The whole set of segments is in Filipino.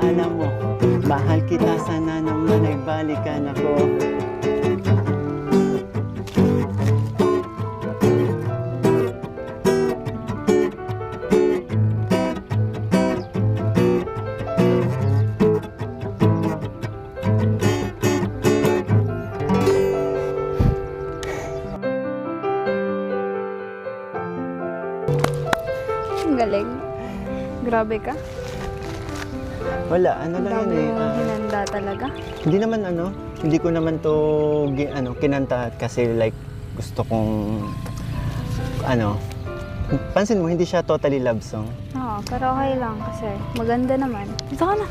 alam mo, mahal kita sana naman ay balikan ako. Ang. Grabe ka. Wala, ano Ang lang yun eh. ah, hinanda talaga. hindi naman ano, hindi ko naman to gi- ano, kinanta kasi like gusto kong ano, pansin mo hindi siya totally love song. Oo, pero okay lang kasi maganda naman. Dito ka na.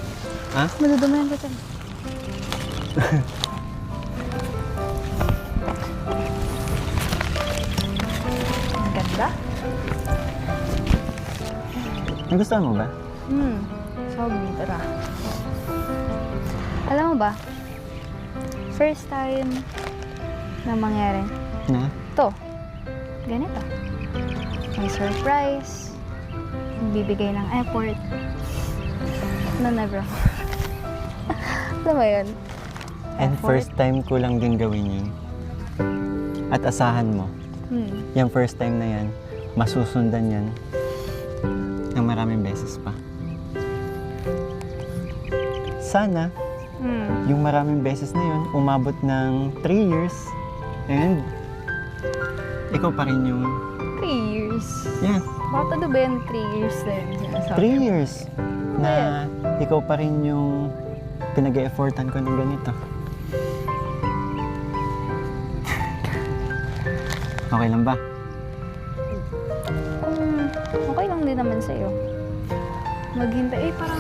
Ha? Madudumayan kita. Ang ganda. Nagustuhan mo ba? Hmm. Sobi, tara. Alam mo ba? First time na mangyari. Na? To. Ganito. May surprise. Bibigay ng effort. Na never. Alam mo yun? And Effort. first time ko lang din gawin yun. At asahan mo, Hmm. yung first time na yan, masusundan yan ng maraming beses pa. Sana, Hmm. yung maraming beses na yun, umabot ng 3 years, and ikaw pa rin yung, Three years. yeah, Bakit ano ba yung three years na yun? sinasabi? 3 years na ikaw pa rin yung pinag-effortan ko ng ganito. Okay lang ba? Kung okay lang din naman sa'yo. Maghintay. Eh, parang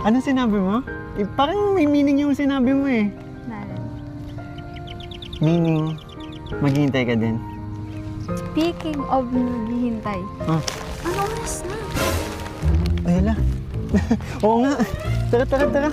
Anong sinabi mo? Eh, parang may meaning yung sinabi mo eh. nalan. Meaning, maghihintay ka din. Speaking of naghihintay. Oh, Ano oras na? ay ala. Oo nga. Tara, tara, tara.